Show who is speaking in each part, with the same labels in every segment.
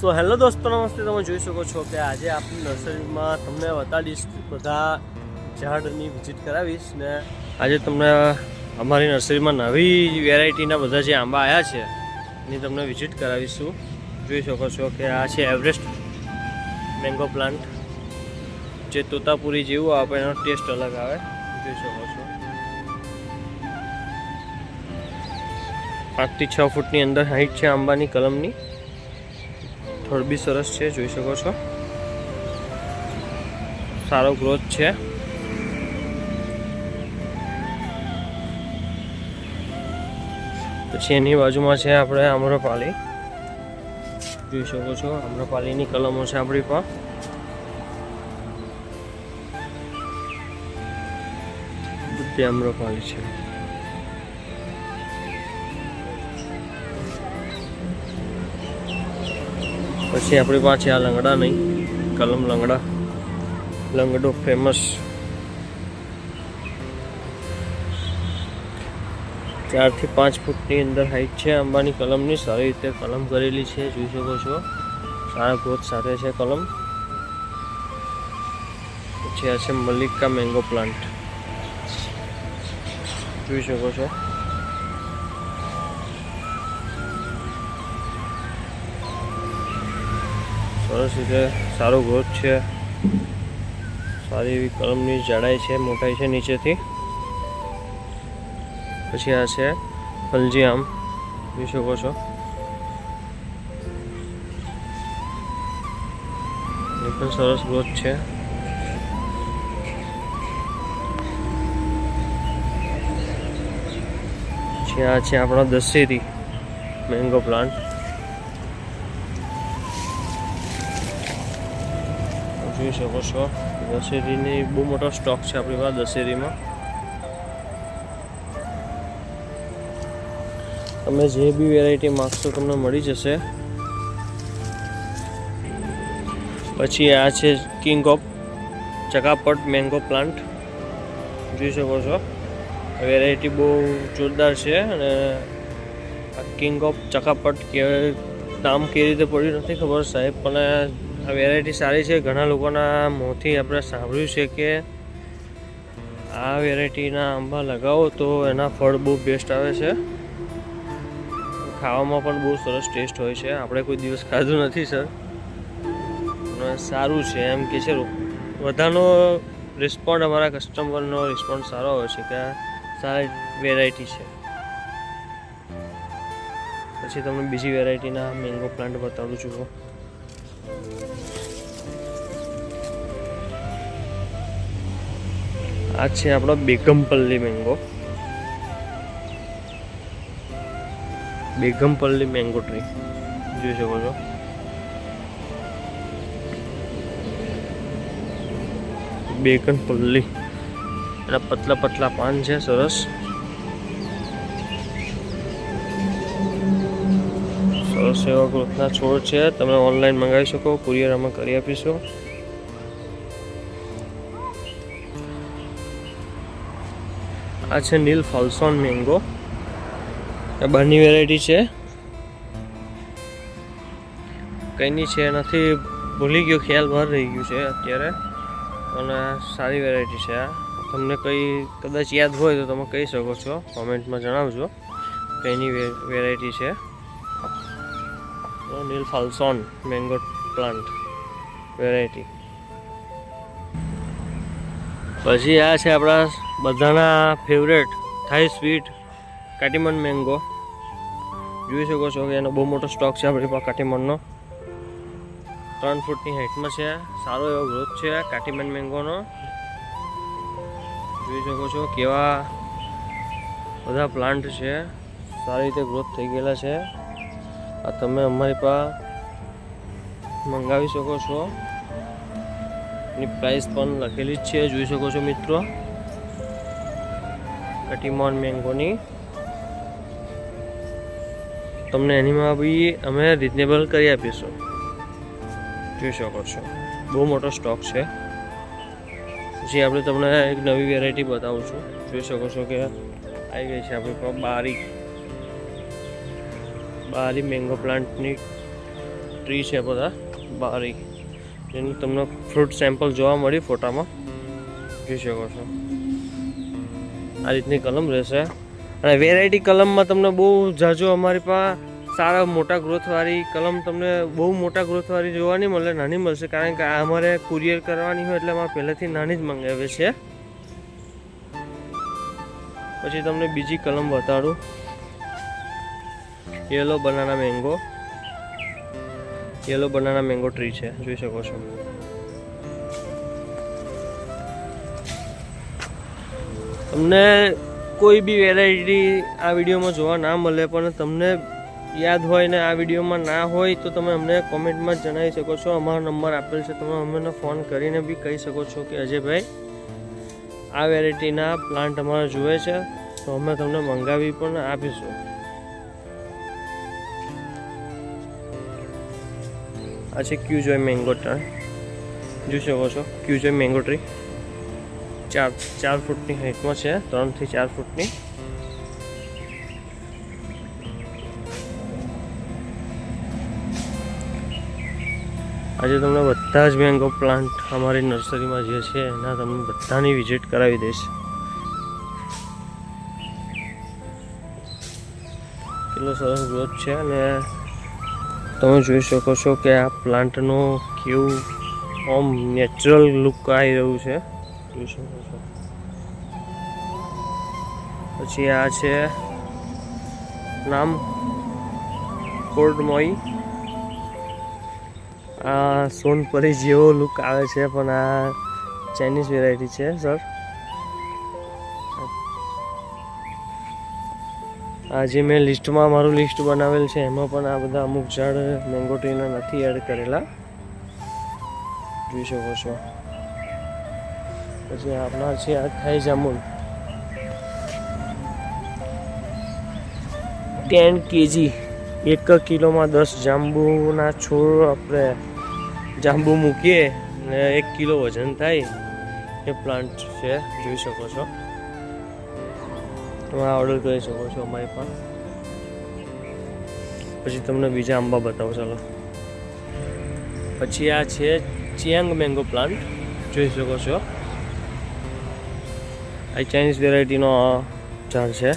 Speaker 1: So hello દોસ્તો, નમસ્તે. તમે જોઈ શકો છો કે આજે આપણી નર્સરીમાં તમને બતાડીશ બધા ઝાડની વિઝિટ કરાવીશ ને આજે તમને અમારી નર્સરીમાં નવી વેરાયટીના બધા જે આંબા આવ્યા છે, એની તમને વિઝિટ કરાવીશું. જોઈ શકો છો કે આ છે એવરેસ્ટ મેંગો પ્લાન્ટ, જે તોતાપુરી જેવું આવે એનો ટેસ્ટ અલગ આવે. જોઈ શકો છો. પાંચથી છ ફૂટની અંદર હાઈટ છે આંબાની, કલમની. થોડ બી સરસ છે, જોઈ શકો છો. સારો ગ્રોથ છે. પછી એની બાજુમાં છે આપણે આમ્રપાલી. જોઈ શકો છો, આમ્રપાલીની કલમો છે આપણી પણ બધી આમ્રપાલી છે. પછી આપણી પાસે આ લંગડા નહીં, કલમ લંગડા. લંગડો ફેમસ ચારથી પાંચ ફૂટની અંદર હાઈટ છે આંબાની કલમની, સારી રીતે કલમ કરેલી છે, જોઈ શકો છો. સારા ગ્રોથ સાથે છે કલમ. પછી આ છે મલ્લિકા મેંગો પ્લાન્ટ જોઈ શકો છો. સરસ રીતે સારો ગ્રોથ છે. સારી એવી કલમની જાડાઈ છે, મોટાઈ છે નીચેથી. પછી આ છે ફલજી આમ. જોઈ શકો છો. એ પણ સરસ ગ્રોથ છે. પછી આ છે આપણો દસેરી મેંગો પ્લાન્ટ. જોઈ શકો છો દશેરીની બહુ મોટો સ્ટોક છે આપણી પાસે દશેરીમાં. તમે જે બી વેરાયટી માગશો તમને મળી જશે. પછી આ છે કિંગ ઓફ ચકાપટ મેંગો પ્લાન્ટ જોઈ શકો છો. વેરાયટી બહુ જોરદાર છે અને આ કિંગ ઓફ ચકાપટ કે નામ કેવી રીતે પડ્યું નથી ખબર સાહેબ, પણ આ વેરાયટી સારી છે. ઘણા લોકોના મોંથી આપણે સાંભળ્યું છે કે આ વેરાયટીના આંબા લગાવો તો એના ફળ બહુ બેસ્ટ આવે છે. ખાવામાં પણ બહુ સરસ ટેસ્ટ હોય છે. આપણે કોઈ દિવસ ખાધું નથી સર સારું છે. એમ કે છે, બધાનો રિસ્પોન્ડ અમારા કસ્ટમરનો રિસ્પોન્ડ સારો હોય છે કે સારી વેરાયટી છે. પછી તમને બીજી વેરાયટીના મેંગો પ્લાન્ટ બતાવું છું. આ છે આપણો Begampalli mango Begampalli mango tree જોઈ શકો છો. બેગનપલ્લી. એના પતલા પતલા પાન છે, સરસ. સરસ એવા ગ્રોથના છોડ છે. તમે ઓનલાઈન મંગાવી શકો કુરિયર અમે કરી આપીશું. આ છે નીલ ફાલ્સોન મેંગો. આ બહારની વેરાયટી છે. કઈની છે નથી ભૂલી ગયો, ખ્યાલ બહાર રહી ગયું છે અત્યારે. અને સારી વેરાયટી છે આ. તમને કંઈ કદાચ યાદ હોય તો તમે કહી શકો છો, કોમેન્ટમાં જણાવજો. કંઈની વેરાયટી છે. નીલ ફાલ્સોન મેંગો પ્લાન્ટ વેરાયટી. પછી આ છે આપણા બધાના ફેવરેટ થાઈ સ્વીટ કાટીમન મેંગો જોઈ શકો છો કે એનો બહુ મોટો સ્ટોક છે આપણી પાસે કાટીમનનો ત્રણ ફૂટની હાઈટમાં છે. સારો એવો ગ્રોથ છે કાટીમન મેંગોનો જોઈ શકો છો કેવા બધા પ્લાન્ટ છે. સારી રીતે ગ્રોથ થઈ ગયેલા છે. આ તમે અમારી પાસે મંગાવી શકો છો. એની પ્રાઇસ પણ લખેલી જ છે, જોઈ શકો છો મિત્રો. કટીમોન મેંગોની તમને એનીમાં બી અમે રિઝનેબલ કરી આપીશું. જોઈ શકો છો. બહુ મોટો સ્ટોક છે. પછી આપણે તમને એક નવી વેરાયટી બતાવું છું. જોઈ શકો છો કે આવી ગઈ છે આપણી પાસે બારી. બારી મેંગો પ્લાન્ટની ટ્રી છે બધા. બારી. જેનું તમને ફ્રૂટ સેમ્પલ જોવા મળ્યું ફોટામાં. જોઈ શકો છો. આ રીતની કલમ રહેશે. અને વેરાયટી કલમમાં તમને બહુ જાજો અમારી પાસે સારા મોટા ગ્રોથવાળી કલમ તમને બહુ મોટા ગ્રોથવાળી જોવા નહીં મળે, નાની મળશે. કારણ કે આ અમારે કુરિયર કરવાની હોય એટલે અમારે પહેલેથી નાની જ મંગાવે છે. પછી તમને બીજી કલમ બતાડું. Yellow banana mango yellow banana mango tree છે. જોઈ શકો છો. તમને કોઈ બી વેરાયટી આ વિડીયોમાં જોવા ના મળે, પણ તમને યાદ હોય ને આ વિડીયોમાં ના હોય, તો તમે અમને કોમેન્ટમાં જણાવી શકો છો. અમારો નંબર આપેલ છે. તમે અમને ફોન કરીને બી કહી શકો છો કે અજયભાઈ આ વેરાયટીના પ્લાન્ટ અમારે જુએ છે. તો અમે તમને મંગાવી પણ આપીશું. આ છે ક્યુજોય મેંગો ટ્રી જોઈ શકો છો ક્યુજોય મેંગો ટ્રી ચાર ચાર ફૂટની હાઈટમાં છે, ત્રણથી ચાર ફૂટની. આજે તમને બધા જ મેંગો પ્લાન્ટ અમારી નર્સરીમાં જે છે, એના તમને બધાની વિઝિટ કરાવી દઈશ. કેટલો સરસ ગ્રોથ છે અને તમે જોઈ શકો છો કે આ પ્લાન્ટનો કેવું આમ નેચરલ લુક આવી રહ્યું છે. જોઈ શકો છો. પછી આ છે નામ કોર્ડમોઈ આ સોનપરી જેવો લુક આવે છે, પણ આ ચાઇનીઝ વેરાયટી છે સર આ જે મેં લિસ્ટમાં મારું લિસ્ટ બનાવેલ છે, એમાં પણ આ બધા અમુક ઝાડ મેંગો ટ્રીના નથી એડ કરેલા. જોઈ શકો છો. પછી આપણા છે આ ખાઈ જામુન ટેન કેજી એક કિલોમાં દસ જાંબુના છોડ આપણે જાંબુ મૂકીએ ને એક કિલો વજન થાય એ પ્લાન્ટ છે, જોઈ શકો છો. તમે આ ઓર્ડર કરી શકો છો અમારી પાસે પછી તમને બીજા આંબા બતાવો, ચાલો. પછી આ છે ચિયાંગ મેંગો પ્લાન્ટ જોઈ શકો છો. આ ચાઇનીઝ વેરાયટીનો ઝાડ છે.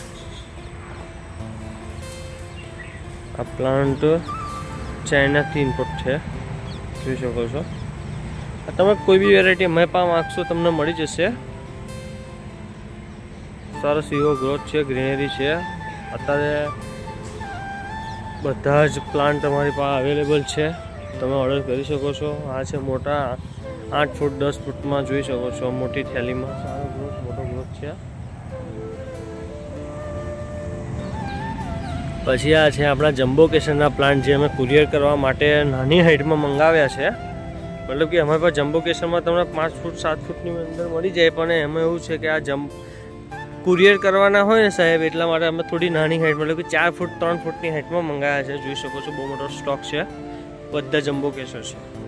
Speaker 1: આ પ્લાન્ટ ચાઇનાથી ઇમ્પોર્ટ છે. જોઈ શકો છો. તમે કોઈ બી વેરાયટી મેં પણ માગશો તમને મળી જશે. સરસ એવો ગ્રોથ છે ગ્રીનરી છે. અત્યારે બધા જ પ્લાન્ટ તમારી પાસે અવેલેબલ છે. તમે ઓર્ડર કરી શકો છો. આ છે મોટા આઠ ફૂટ, દસ ફૂટમાં જોઈ શકો છો, મોટી થેલીમાં. સારો ગ્રોથ મોટો ગ્રોથ છે. પછી આ છે આપણા જમ્બો કેસરના પ્લાન્ટ જે અમે કુરિયર કરવા માટે નાની હાઇટમાં મંગાવ્યા છે. મતલબ કે અમારી પાસે જમ્બો કેસરમાં તમને પાંચ ફૂટ, સાત ફૂટની અંદર મળી જાય, પણ એમાં એવું છે કે આ જમ કુરિયર કરવાના હોય ને સાહેબ, એટલા માટે અમે થોડી નાની હાઇટ મતલબ કે ચાર ફૂટ, ત્રણ ફૂટની હાઇટમાં મંગાયા છે. જોઈ શકો છો બહુ મોટો સ્ટોક છે. બધા જમ્બો કેસો છે.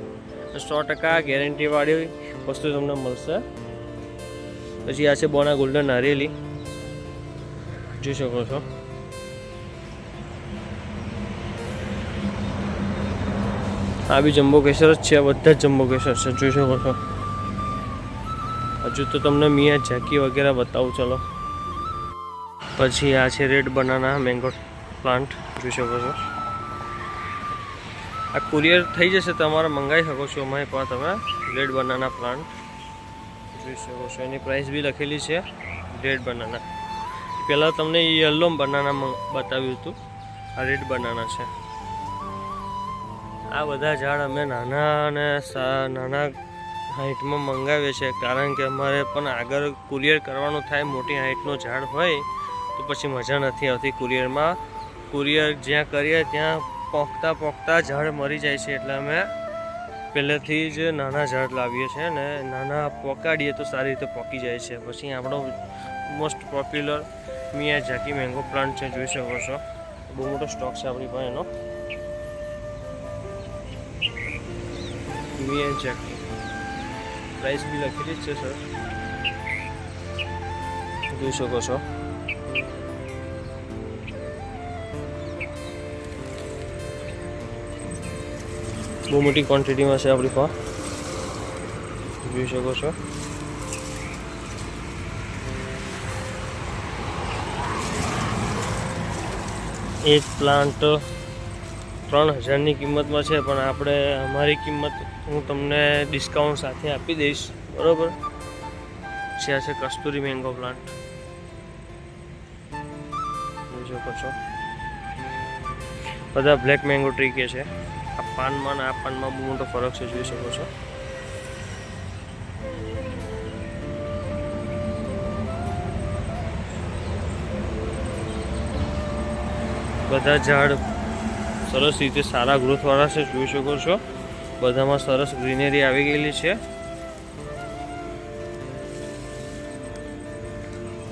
Speaker 1: સો ટકા ગેરંટીવાળી વસ્તુ તમને મળશે. પછી આ છે બોના ગોલ્ડન નારિયેલી. જોઈ શકો છો. આ બી જમ્બો કેસર જ છે બધા જ જમ્બો કેસર છે. જોઈ શકો છો. હજુ તો તમને મિયા ઝાંકી વગેરે બતાવું, ચલો. પછી આ છે રેડ બનાના મેંગો પ્લાન્ટ જોઈ શકો છો. આ કુરિયર થઈ જશે તમારે મંગાવી શકો છો અમારી પાસે તમે રેડ બનાના પ્લાન્ટ જોઈ શકો છો. એની પ્રાઇસ બી લખેલી છે. Red banana. પહેલાં તમને યલો બનાના બતાવ્યું હતું. આ રેડ બનાના છે. આ બધા ઝાડ અમે નાના અને નાના હાઇટમાં મંગાવીએ છીએ કારણ કે અમારે પણ આગળ કુરિયર કરવાનું થાય, મોટી હાઇટનો ઝાડ હોય તો પછી મજા નથી આવતી કુરિયરમાં. કુરિયર જ્યાં કરીએ ત્યાં પોખતા પોખતા ઝાડ મરી જાય છે એટલે અમે પહેલેથી જ નાના ઝાડ લાવીએ છીએ ને નાના પોકાડીએ તો સારી રીતે પોકી જાય છે. પછી આપણો most popular Miyazaki mango plant છે, જોઈ શકો છો. બહુ મોટો સ્ટોક છે આપણી પાસે એનો. મિયા ઝાકી પ્રાઇસ બી લખેલી જ છે સર જોઈ શકો છો. બહુ મોટી ક્વોન્ટિટીમાં છે આપણી પાસે જોઈ શકો છો. એક પ્લાન્ટ ત્રણ હજારની કિંમતમાં છે, પણ આપણે અમારી કિંમત હું તમને ડિસ્કાઉન્ટ સાથે આપી દઈશ. બરાબર? છે, આ છે કસ્તુરી મેંગો પ્લાન્ટ જોઈ શકો છો. બધા બ્લેક મેંગો ટ્રી કે છે. પાનમાં આ પાનમાં બહુ મોટો ફરક છે, જોઈ શકો છો. બધા ઝાડ સરસ રીતે સારા ગ્રોથવાળા છે, જોઈ શકો છો. બધામાં સરસ ગ્રીનરી આવી ગયેલી છે.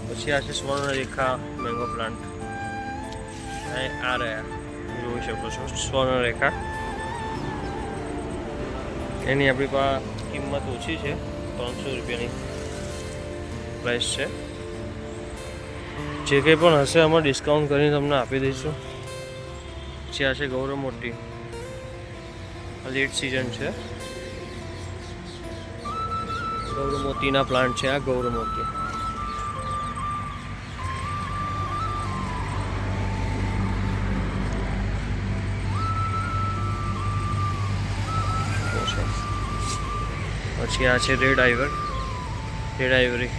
Speaker 1: પછી આ છે સ્વર્ણરેખા મેંગો પ્લાન્ટ આ રહ્યા, જોઈ શકો છો, સ્વર્ણરેખા. એની આપણી પાસે કિંમત ઓછી છે, ત્રણસો રૂપિયાની પ્રાઇસ છે. જે કંઈ પણ હશે અમે ડિસ્કાઉન્ટ કરીને તમને આપી દઈશું. પછી આ છે ગૌરવ મોટી. લેટ સિઝન છે. ગૌરવ મોતીના પ્લાન્ટ છે આ ગૌરવ મોતી. પછી આ છે રેડ આઈવર રેડ આઈવરી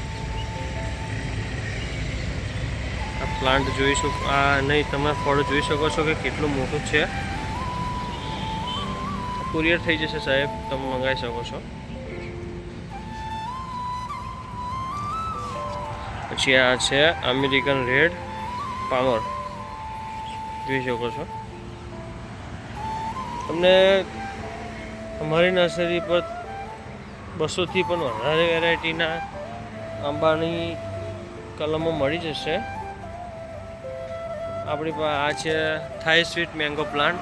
Speaker 1: આ પ્લાન્ટ જોઈ શકો આ નહીં, તમે ફળ જોઈ શકો છો કે કેટલું મોટું છે. કુરિયર થઈ જશે સાહેબ, તમે મંગાવી શકો છો. પછી આ છે અમેરિકન રેડ પાવર જોઈ શકો છો. તમને અમારી નર્સરી પર બસોથી પણ વધારે વેરાયટીના આંબાની કલમો મળી જશે. આપણી પાસે આ છે થાઈ સ્વીટ મેંગો પ્લાન્ટ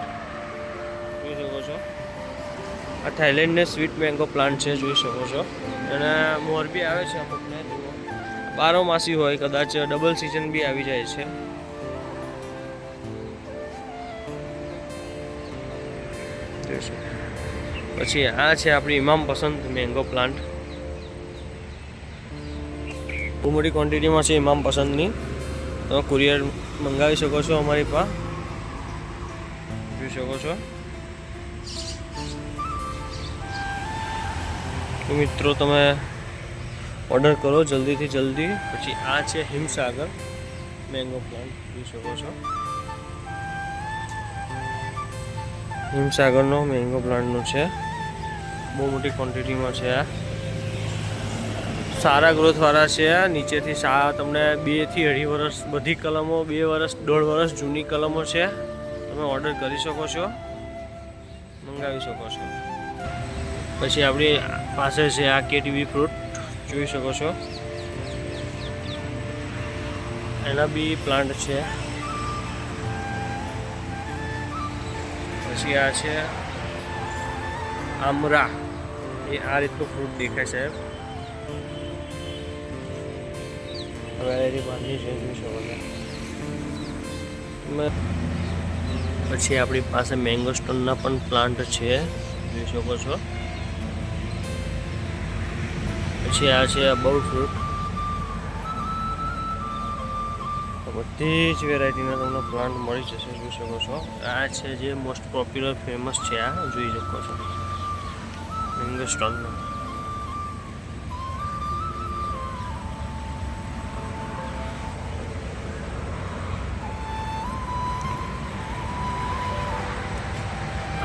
Speaker 1: જોઈ શકો છો. આ થાઈલેન્ડને સ્વીટ મેંગો પ્લાન્ટ છે, જોઈ શકો છો. અને મોરબી આવે છે અમુકને જુઓ બારો માસી હોય, કદાચ ડબલ સિઝન બી આવી જાય છે. જોઈ શકો. પછી આ છે આપણી ઇમામ પસંદ મેંગો પ્લાન્ટ. બહુ મોટી ક્વોન્ટિટીમાં છે ઇમામ પસંદની. તમે કુરિયર મંગાવી શકો છો અમારી પાસે જોઈ શકો છો. તો મિત્રો તમે ઓર્ડર કરો જલ્દીથી જલ્દી. પછી આ છે હિમસાગર મેંગો પ્લાન્ટ. જોઈ શકો છો. હિમસાગરનો મેંગો પ્લાન્ટનો છે. બહુ મોટી ક્વોન્ટિટીમાં છે. સારા ગ્રોથવાળા છે. નીચેથી સા તમને બેથી અઢી વર્ષ બધી કલમો, બે વર્ષ દોઢ વર્ષ જૂની કલમો છે. તમે ઓર્ડર કરી શકો છો. મંગાવી શકો છો. પછી આપણી પાસે છે આ કેટીવી ફ્રૂટ જોઈ શકો છો. એના બી પ્લાન્ટ છે. પછી આ છે આમરા. એ આ રીતનું ફ્રૂટ દેખાય સાહેબ વેરાયટી બહારની છે જોઈ શકો તમે પછી આપણી પાસે મેંગો સ્ટોનના પણ પ્લાન્ટ છે. જોઈ શકો છો. પછી આ છે બહુ ફ્રૂટ બધી જ વેરાયટીના તમને પ્લાન્ટ મળી જશે જોઈ શકો છો. આ છે જે મોસ્ટ પોપ્યુલર ફેમસ છે આ. જોઈ શકો છો. મેંગો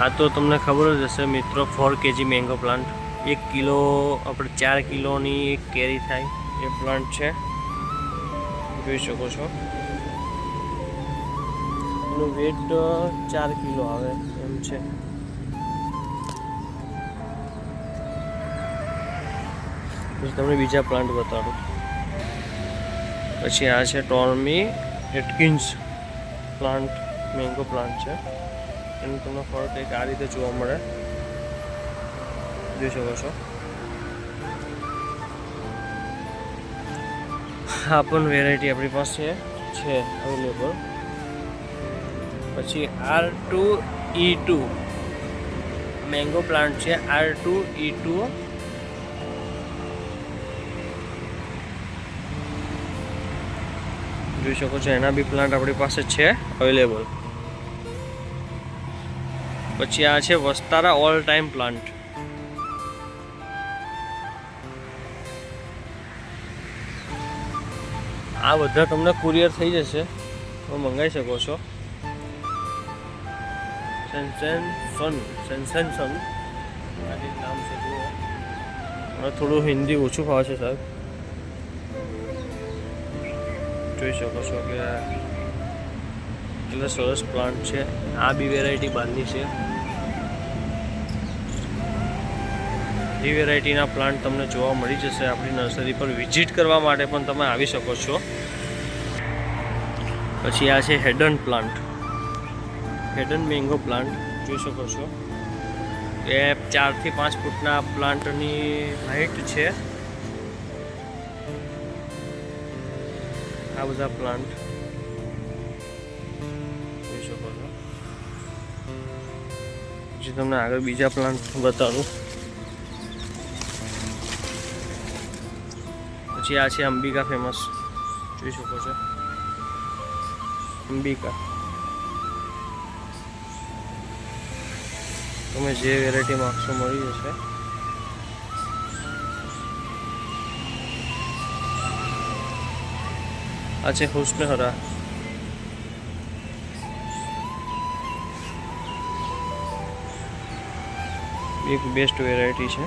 Speaker 1: આ તો તમને ખબર જ હશે મિત્રો ફોર કેજી મેંગો પ્લાન્ટ એક કિલો, આપણે ચાર કિલોની એક કેરી થાય, એ પ્લાન્ટ છે. જોઈ શકો છો. એનું વેટ ચાર કિલો આવે, એમ છે. પછી તમને બીજા પ્લાન્ટ બતાડું. પછી આ છે Tommy Atkins plant mango plant છે. એનું તમને ફળ કંઈક આ રીતે જોવા મળે. જોઈ શકો છો. આ પણ વેરાયટી આપણી પાસે છે અવેલેબલ પછી R two E two mango plant છે આર ટુ ઈ ટુ જોઈ શકો છો, એના બી પ્લાન્ટ આપણી પાસે છે અવેલેબલ પછી આ છે વસ્તારા ઓલ ટાઈમ પ્લાન્ટ આ બધા તમને કુરિયર થઈ જશે, તમે મંગાવી શકો છો. સેન્સેન સન સેન્સેન સન. નામ છે થોડું હિન્દી ઓછું ફાવે છે, સાહેબ. જોઈ શકો છો કે કેટલા સરસ પ્લાન્ટ છે. આ બી વેરાયટી બહારની છે. એ વેરાયટીના પ્લાન્ટ તમને જોવા મળી જશે આપણી નર્સરી પર. વિઝિટ કરવા માટે પણ તમે આવી શકો છો. પછી આ છે Haden plant Haden mango plant જોઈ શકો છો. એ ચારથી પાંચ ફૂટના પ્લાન્ટની હાઈટ છે. આ બધા પ્લાન્ટ જોઈ શકો છો પછી તમને આગળ બીજા પ્લાન્ટ બતાવું. પછી આ છે અંબિકા ફેમસ જોઈ શકો છો. અંબિકા. તમે જે વેરાયટી માગશો મળી જશે. છે હુસ્નહરા એક બેસ્ટ વેરાયટી છે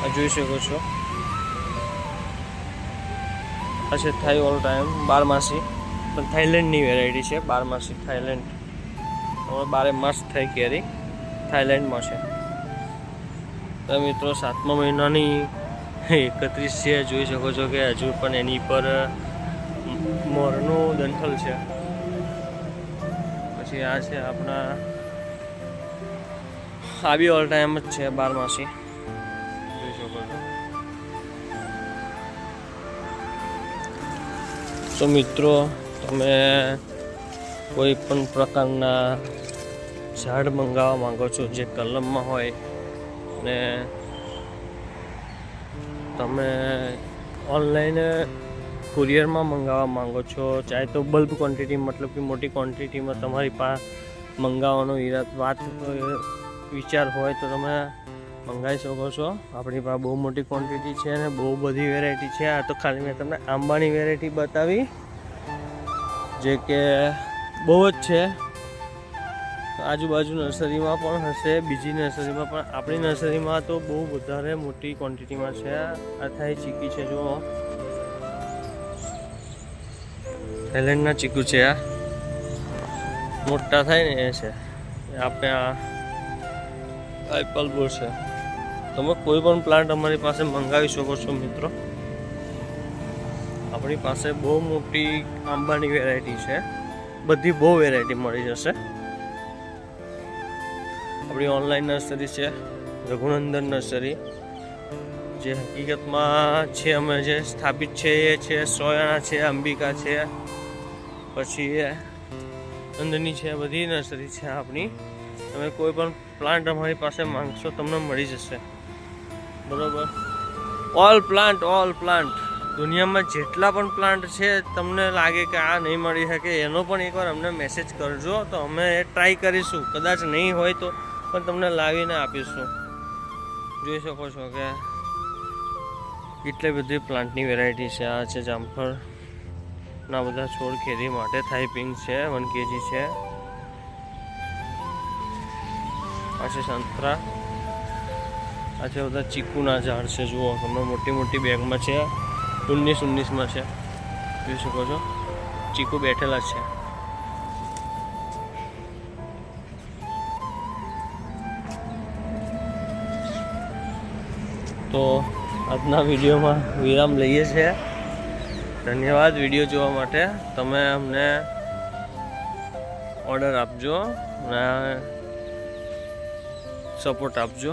Speaker 1: આ જોઈ શકો છો આ છે થાઈ ઓલ ટાઈમ બારમાસી પણ થાઈલેન્ડની વેરાયટી છે બારમાસી થાઈલેન્ડ હવે બારે માસ થઈ કેરી થાઈલેન્ડમાં છે મિત્રો સાતમા મહિનાની એકત્રીસ છે, જોઈ શકો છો કે હજુ પણ એની પર મોરનું દંખલ છે. પછી આ છે આપણા આ બી ઓલ ટાઈમ જ છે બારમાસી. જોઈ શકો છો. તો મિત્રો, તમે કોઈ પણ પ્રકારના ઝાડ મંગાવવા માંગો છો જે કલમમાં હોય ને તમે ઓનલાઈન કુરિયરમાં મંગાવવા માંગો છો, ચાહે તો બલ્બ ક્વોન્ટિટી મતલબ કે મોટી ક્વોન્ટિટીમાં તમારી પાસે મંગાવવાનો ઈરાદ, વાત, વિચાર હોય તો તમે મંગાવી શકો છો. આપણી પાસે બહુ મોટી ક્વોન્ટિટી છે અને બહુ બધી વેરાયટી છે. આ તો ખાલી મેં તમને આંબાની વેરાયટી બતાવી, જે કે બહુ જ છે. આજુબાજુ નર્સરીમાં પણ હશે, બીજી નર્સરીમાં પણ. આપણી નર્સરીમાં તો બહુ વધારે મોટી ક્વોન્ટિટીમાં છે. આ થાય ચીકી છે, જુઓ. થાઈલેન્ડના ચીકુ છે આ. મોટા થાય ને એ છે. આપણે આ એપલ બોર છે. તમે કોઈ પણ પ્લાન્ટ અમારી પાસે મંગાવી શકો છો, મિત્રો. આપણી પાસે બહુ મોટી આંબાની વેરાયટી છે. બધી બહુ વેરાયટી મળી જશે. આપણી ઓનલાઈન નર્સરી છે, રઘુનંદન નર્સરી જે હકીકતમાં છે, અમે જે સ્થાપિત છે એ છે, સોયાણા છે, અંબિકા છે. પછી નંદની છે, બધી નર્સરી છે આપણી. તમે કોઈ પણ પ્લાન્ટ અમારી પાસે માંગશો, તમને મળી જશે. બરાબર? ઓલ પ્લાન્ટ ઓલ પ્લાન્ટ દુનિયામાં જેટલા પણ પ્લાન્ટ છે, તમને લાગે કે આ નહીં મળી શકે, એનો પણ એકવાર અમને મેસેજ કરજો, તો અમે ટ્રાય કરીશું. કદાચ નહીં હોય તો પણ તમને લાવીને આપીશું. જોઈ શકો છો કે કેટલી બધી પ્લાન્ટની વેરાયટી છે. આ છે જામફળ ના બધા છોડ ખેતી માટે થાઈ પિંક છે, વન કેજી છે. આ છે સંતરા. આ છે બધા ચીકુના ઝાડ છે. જુઓ, તમને મોટી મોટી બેગમાં છે. ઉન્નીસ ઉન્નીસમાં છે. જોઈ શકો છો. ચીકુ બેઠેલા છે. તો આજના વિડીયોમાં વિરામ લઈએ છીએ. ધન્યવાદ વીડિયો જોવા માટે. તમે અમને ઓર્ડર આપજો અને સપોર્ટ આપજો.